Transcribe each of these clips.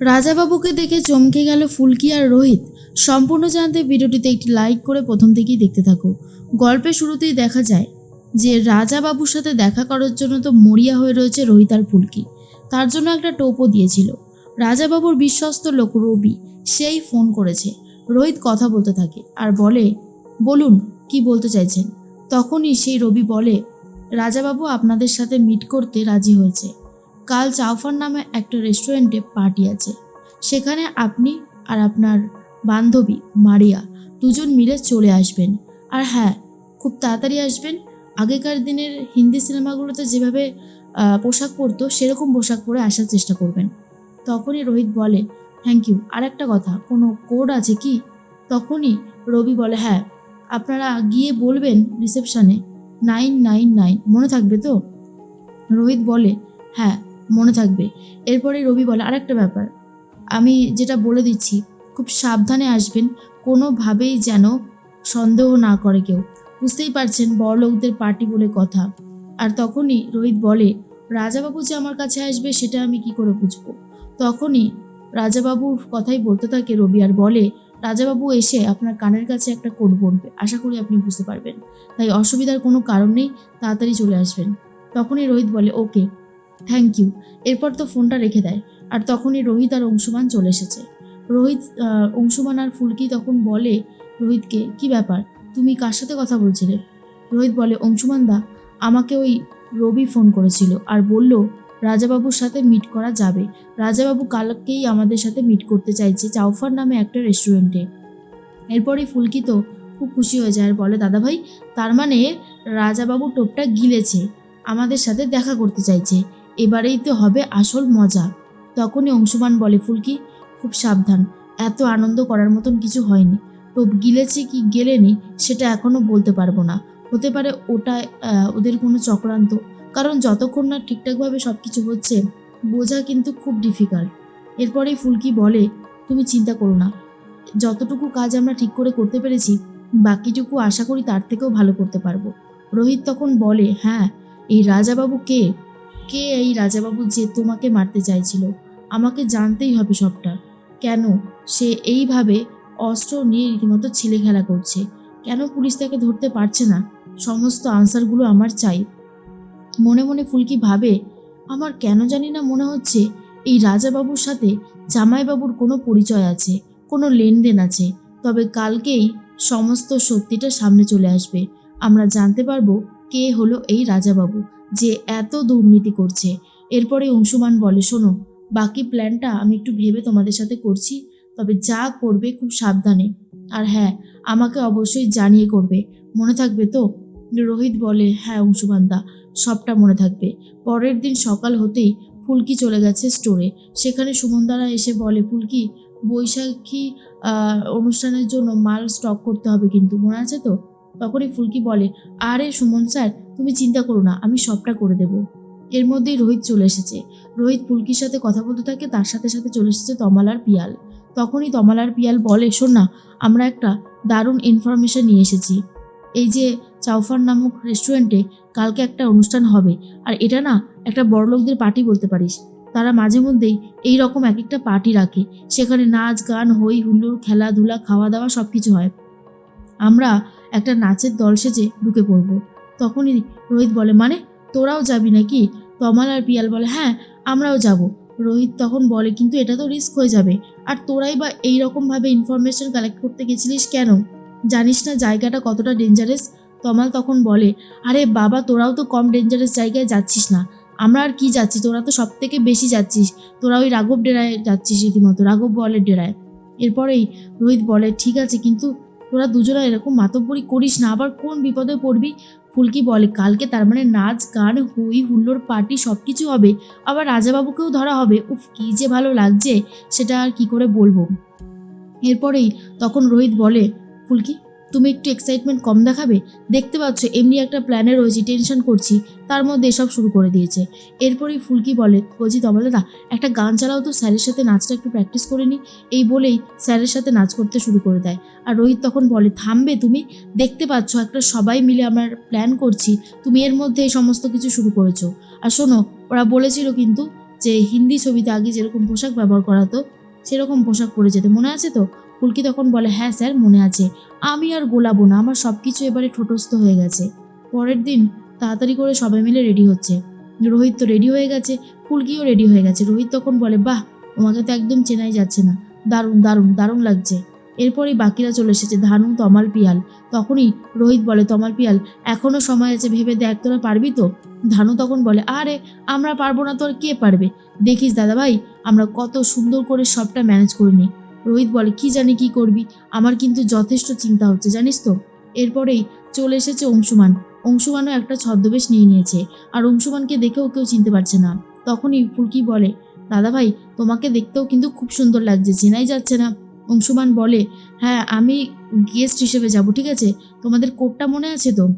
রাজাবাবুকে দেখে চমকে গেল ফুলকি আর রোহিত। সম্পূর্ণ জানতে ভিডিওটিতে একটি লাইক করে প্রথম থেকেই দেখতে থাকো। গল্পের শুরুতেই দেখা যায় যে রাজাবাবুর সাথে দেখা করার জন্য তো মরিয়া হয়ে রয়েছে রোহিত আর ফুলকি। তার জন্য একটা টোপও দিয়েছিল। রাজাবাবুর বিশ্বস্ত লোক রবি সেই ফোন করেছে। রোহিত কথা বলতে থাকে আর বলে, বলুন, কি বলতে চাইছেন? তখনই সেই রবি বলে, রাজাবাবু আপনাদের সাথে মিট করতে রাজি হয়েছে। কাল চাউফার নামে একটা রেস্টুরেন্টে পার্টি আছে। সেখানে আপনি আর আপনার বান্ধবী মারিয়া দুজন মিলে চলে আসবেন। আর হ্যাঁ খুব তাড়াতাড়ি আসবেন। আগেকার দিনের হিন্দি সিনেমাগুলোতে যেভাবে পোশাক পরতো, সেরকম পোশাক পরে আসার চেষ্টা করবেন। তখনই রোহিত বলে থ্যাংক ইউ আর একটা কথা, কোনো কোড আছে কি? তখনই রবি বলে হ্যাঁ আপনারা গিয়ে বলবেন রিসেপশানে নাইন নাইন নাইন মনে থাকবে তো? রোহিত বলে হ্যাঁ মনে থাকবে। এরপরে রবি বলে, আরেকটা ব্যাপার। আমি যেটা বলে দিচ্ছি, খুব সাবধানে আসবেন, কোনোভাবেই যেন সন্দেহ না করে কেউ। বুঝতেই পারছেন বড়লোকদের পার্টি বলে কথা। আর তখনই রোহিত বলে, রাজাবাবু যে আমার কাছে আসবে, সেটা আমি কি করে বুঝব? তখনই রাজাবাবুর কথাই বলতে থাকে রবি আর বলে, রাজাবাবু এসে আপনার কানের কাছে একটা কোড বলবে। আশা করি আপনি বুঝতে পারবেন। তাই অসুবিধার কোনো কারণ নেই, তাড়াতাড়ি চলে আসবেন। তখনই রোহিত বলে, ওকে। থ্যাংক ইউ এরপর তো ফোনটা রেখে দেয়। আর তখনই রোহিত আর অংশুমান চলে এসেছে। রোহিত অংশুমান আর ফুলকি তখন বলে, রোহিতকে, কি ব্যাপার? তুমি কার সাথে কথা বলছিলে? রোহিত বলে, অংশুমান দা, আমাকে ওই রবি ফোন করেছিল আর বলল, রাজাবাবুর সাথে মিট করা যাবে। রাজাবাবু কালকেই আমাদের সাথে মিট করতে চাইছে চাউফার নামে একটা রেস্টুরেন্টে এরপরে ফুলকি তো খুব খুশি হয়ে যায় আর বলে দাদাভাই তার মানে রাজাবাবু টোপটা গিলেছে। আমাদের সাথে দেখা করতে চাইছে। এবারেই তো হবে আসল মজা। তখনই অংশুমান বলে, ফুলকি, খুব সাবধান। এত আনন্দ করার মতন কিছু হয়নি। টোপ গিলেছে কি গেলেনি, সেটা এখনও বলতে পারব না। হতে পারে ওটা ওদের কোনো চক্রান্ত। কারণ যতক্ষণ না ঠিকঠাকভাবে সব কিছু হচ্ছে, বোঝা কিন্তু খুব ডিফিকাল্ট এরপরেই ফুলকি বলে, তুমি চিন্তা করো না। যতটুকু কাজ আমরা ঠিক করে করতে পেরেছি, বাকিটুকু আশা করি তার থেকেও ভালো করতে পারব। রোহিত তখন বলে হ্যাঁ এই রাজাবাবু কে? কে এই রাজাবাবু যে তোমাকে মারতে চাইছিল? আমাকে জানতেই হবে সবটা। কেন সে এইভাবে অস্ত্র নিয়ে রীতিমতো ছেলে খেলা করছে? কেন পুলিশ তাকে ধরতে পারছে না? সমস্ত আনসারগুলো আমার চাই। মনে মনে ফুলকি ভাবে, আমার কেন জানি না মনে হচ্ছে এই রাজাবাবুর সাথে জামাইবাবুর কোনো পরিচয় আছে, কোনো লেনদেন আছে। তবে কালকেই সমস্ত সত্যিটা সামনে চলে আসবে। আমরা জানতে পারব কে হলো এই রাজাবাবু। যে এত দুর্নীতি করছে। এরপরে অংশুমান বলে, শোনো, বাকি প্ল্যানটা আমি একটু ভেবে তোমাদের সাথে করছি, তবে যা করবে খুব সাবধানে। আর হ্যাঁ আমাকে অবশ্যই জানিয়ে করবে। মনে থাকবে তো? রোহিত বলে হ্যাঁ অংশুমানদা সবটা মনে থাকবে। পরের দিন সকাল হতেই ফুলকি চলে গেছে স্টোরে সেখানে সুমনদারা এসে বলে, ফুলকি, বৈশাখী অনুষ্ঠানের জন্য মাল স্টক করতে হবে কিন্তু, মনে আছে তো? তখনই ফুলকি বলে, আরে সুমন স্যার, তুমি চিন্তা করো না, আমি সবটা করে দেব। এর মধ্যেই রোহিত চলে এসেছে। রোহিত ফুলকির সাথে কথা বলতে থাকে, তার সাথে সাথে চলে এসেছে তমালার পিয়াল। তখনই তমালার পিয়াল বলে, শোন না, আমরা একটা দারুণ ইনফরমেশন নিয়ে এসেছি। এই যে চাউফার নামক রেস্টুরেন্টে কালকে একটা অনুষ্ঠান হবে, আর এটা না একটা বড়লোকদের পার্টি বলতে পারিস। তারা মাঝে মধ্যেই এই রকম এক একটা পার্টি রাখে। সেখানে নাচ, গান, হই, হুল্লোড়, খেলাধুলা খাওয়া দাওয়া সব কিছু হয়। আমরা একটা নাচের দল সেজে ঢুকে পড়ব। তখনই রোহিত বলে মানে তোরাও যাবি নাকি? তমাল আর পিয়াল বলে হ্যাঁ আমরাও যাব। রোহিত তখন বলে, কিন্তু এটা তো রিস্ক হয়ে যাবে। আর তোরাই বা এই রকমভাবে ইনফরমেশন কালেক্ট করতে গেছিলিস কেন? জানিস না জায়গাটা কতটা ডেঞ্জারাস তমাল তখন বলে, আরে বাবা, তোরাও তো কম ডেঞ্জারাস জায়গায় যাচ্ছিস না। আমরা আর কি যাচ্ছি? তোরা তো সব থেকে বেশি যাচ্ছিস। তোরা ওই রাঘব ডেরায় যাচ্ছিস রীতিমতো। রাঘব বলের ডেরায়। এরপরেই রোহিত বলে, ঠিক আছে, কিন্তু তোরা দুজনা এরকম মাতব্বরি করিস না। আবার কোন বিপদে পড়বি? ফুলকি বলে, কালকে তার মানে নাচ, গান, হুই হুল্লোর পার্টি সব কিছু হবে। আবার রাজাবাবুকেও ধরা হবে। উফ, কি যে ভালো লাগছে, সেটা আর কী করে বলব? এরপরেই তখন রোহিত বলে, ফুলকি তুমি একটু এক্সাইটমেন্ট কম দেখাবে? দেখতে পাচ্ছ, এমনি একটা প্ল্যানে রয়েছি টেনশন করছি। তার মধ্যে এসব শুরু করে দিয়েছে। এরপরেই ফুলকি বলে বলছি তমালদা একটা গান চালাও তো, স্যারের সাথে নাচটা একটু প্র্যাকটিস করে নি। এই বলেই স্যারের সাথে নাচ করতে শুরু করে দেয়। আর রোহিত তখন বলে, থামবে তুমি? দেখতে পাচ্ছ, একটা সবাই মিলে আমরা প্ল্যান করছি। তুমি এর মধ্যে এই সমস্ত কিছু শুরু করেছ। আর শোনো, ওরা বলেছিল কিন্তু যে হিন্দি ছবিতে আগে যেরকম পোশাক ব্যবহার করা হতো সেরকম পোশাক পরে যেতে। মনে আছে তো? ফুলকি তখন বলে হ্যাঁ স্যার, মনে আছে। আমি আর গোলাবো না, আমার সব কিছু এবারে ঠোঁটস্থ হয়ে গেছে। পরের দিন তাড়াতাড়ি করে সবাই মিলে রেডি হচ্ছে। রোহিত তো রেডি হয়ে গেছে, ফুলকিও রেডি হয়ে গেছে। রোহিত তখন বলে, বাহ, তোমাকে তো একদম চেনাই যাচ্ছে না। দারুণ দারুণ দারুণ লাগছে। এরপরই বাকিরা চলে এসেছে, ধানু, তমাল, পিয়াল। তখনই রোহিত বলে, তমাল, পিয়াল, এখনও সময় আছে ভেবে দেখ, তোরা পারবি তো? ধানু তখন বলে, আরে, আমরা পারব না তোর কে পারবে? দেখিস দাদা ভাই আমরা কত সুন্দর করে সবটা ম্যানেজ করে নিই। রোহিত বলে, কি জানি কি করবি? আমার কিন্তু যথেষ্ট চিন্তা হচ্ছে, জানিস তো? এরপরেই চলে এসেছে অংশুমান। অংশুমানও একটা ছদ্মবেশ নিয়ে নিয়েছে, আর অংশুমানকে দেখেও কেউ চিনতে পারছে না। তখনই ফুলকি বলে, দাদা ভাই, তোমাকে দেখতেও কিন্তু খুব সুন্দর লাগছে, চেনাই যাচ্ছে না। অংশুমান বলে হ্যাঁ আমি গেস্ট হিসেবে যাব, ঠিক আছে? তোমাদের কোটটা মনে আছে তো?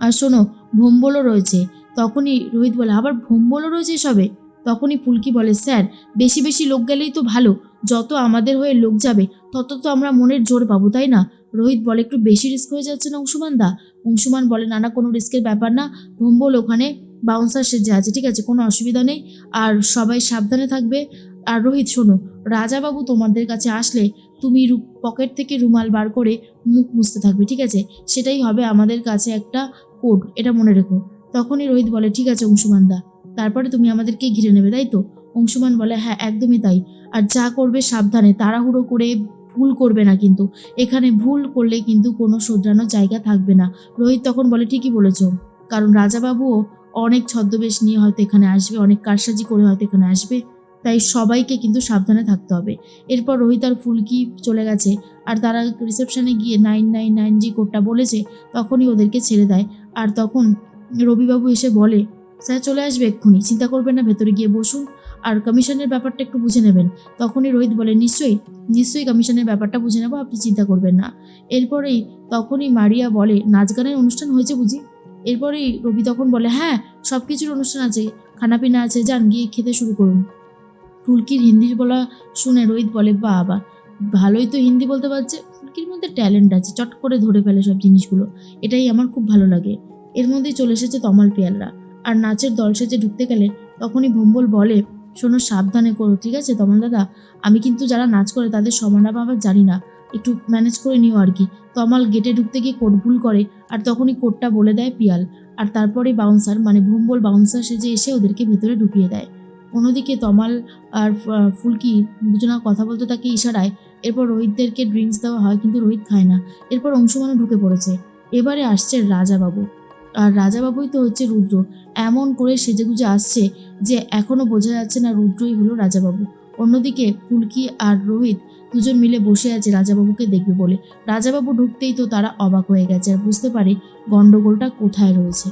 আর শোনো, ভোম্বলও রয়েছে। তখনই রোহিত বলে, আবার ভোম্বলও রয়েছে সবে তখনই ফুলকি বলে, স্যার, বেশি বেশি লোক গেলেই তো ভালো। যত আমাদের হয়ে লোক যাবে, তত তো আমরা মনের জোর পাবো, তাই না? রোহিত বলে, একটু বেশি রিস্ক হয়ে যাচ্ছে না অংশুমান দা? অংশুমান বলে, না না, কোনো রিস্কের ব্যাপার না। ভোম্বল ওখানে বাউন্সার সেজে আছে, ঠিক আছে, কোনো অসুবিধা নেই। আর সবাই সাবধানে থাকবে। আর রোহিত, শোনো, রাজাবাবু তোমাদের কাছে আসলে তুমি পকেট থেকে রুমাল বার করে মুখ মুছতে থাকবে, ঠিক আছে? সেটাই হবে আমাদের কাছে একটা কোড এটা মনে রেখো। তখনই রোহিত বলে, ঠিক আছে, অংশুমান দা, তারপরে তুমি আমাদেরকে ঘিরে নেবে, তাই তো? অংশুমান বলে হ্যাঁ একদমই তাই। আর যা করবে সাবধানে, তাড়াহুড়ো করে ভুল করবে না কিন্তু। এখানে ভুল করলে কিন্তু কোনো শোধরানোর জায়গা থাকবে না। রোহিত তখন বলে, ঠিকই বলেছ। কারণ রাজাবাবুও অনেক ছদ্মবেশ নিয়ে হয়তো এখানে আসবে, অনেক কারসাজি করে হয়তো এখানে আসবে। তাই সবাইকে কিন্তু সাবধানে থাকতে হবে। এরপর রোহিত আর ফুলকি চলে গেছে। আর তারা রিসেপশনে গিয়ে নাইন নাইন নাইন জি কোডটা বলেছে তখনই ওদেরকে ছেড়ে দেয়। আর তখন রবিবাবু এসে বলে, স্যার চলে আসবে এক্ষুনি, চিন্তা করবেন না, ভেতরে গিয়ে বসুন। আর কমিশনের ব্যাপারটা একটু বুঝে নেবেন। তখনই রোহিত বলে, নিশ্চয়ই নিশ্চয়ই কমিশনের ব্যাপারটা বুঝে নেব, আপনি চিন্তা করবেন না। এরপরেই তখনই মারিয়া বলে নাচ গানের অনুষ্ঠান হয়েছে বুঝি? এরপরেই রবি তখন বলে হ্যাঁ সব কিছুর অনুষ্ঠান আছে, খানাপিনা আছে, যান, গিয়ে খেতে শুরু করুন। ফুলকির হিন্দি বলা শুনে রোহিত বলে, বাবা, ভালোই তো হিন্দি বলতে পারছে, ফুলকির মধ্যে ট্যালেন্ট আছে, চট করে ধরে ফেলে সব জিনিসগুলো, এটাই আমার খুব ভালো লাগে। এর মধ্যেই চলে এসেছে তমাল পিয়ালরা। আর নাচের দল সেজে ঢুকতে গেলে তখনই ভম্বল বলে শোনো সাবধানে করো, ঠিক আছে? তমন দাদা, আমি কিন্তু যারা নাচ করে তাদের সমানাপ আবার জানি না। একটু ম্যানেজ করে নিও আর কি। তমাল গেটে ঢুকতে গিয়ে কোট ভুল করে, আর তখনই কোটটা বলে দেয় পিয়াল। আর তারপরে বাউন্সার মানে ভম্বল বাউন্সার সেজে এসে ওদেরকে ভেতরে ঢুকিয়ে দেয়। অন্যদিকে তমাল আর ফুলকি দুজনা কথা বলতে তাকে ইশারায়। এরপর রোহিতদেরকে ড্রিঙ্কস দেওয়া হয়, কিন্তু রোহিত খায় না। এরপর অংশমানও ঢুকে পড়েছে। এবারে আসছে রাজাবাবু। আর রাজাবাবুই তো হচ্ছে রুদ্র। এমন করে সেজেগুজে আসছে যে এখনও বোঝা যাচ্ছে না রুদ্রই হলো রাজাবাবু। অন্যদিকে ফুলকি আর রোহিত দুজন মিলে বসে আছে রাজাবাবুকে দেখবে বলে। রাজাবাবু ঢুকতেই তো তারা অবাক হয়ে গেছে আর বুঝতে পারে গন্ডগোলটা কোথায় রয়েছে।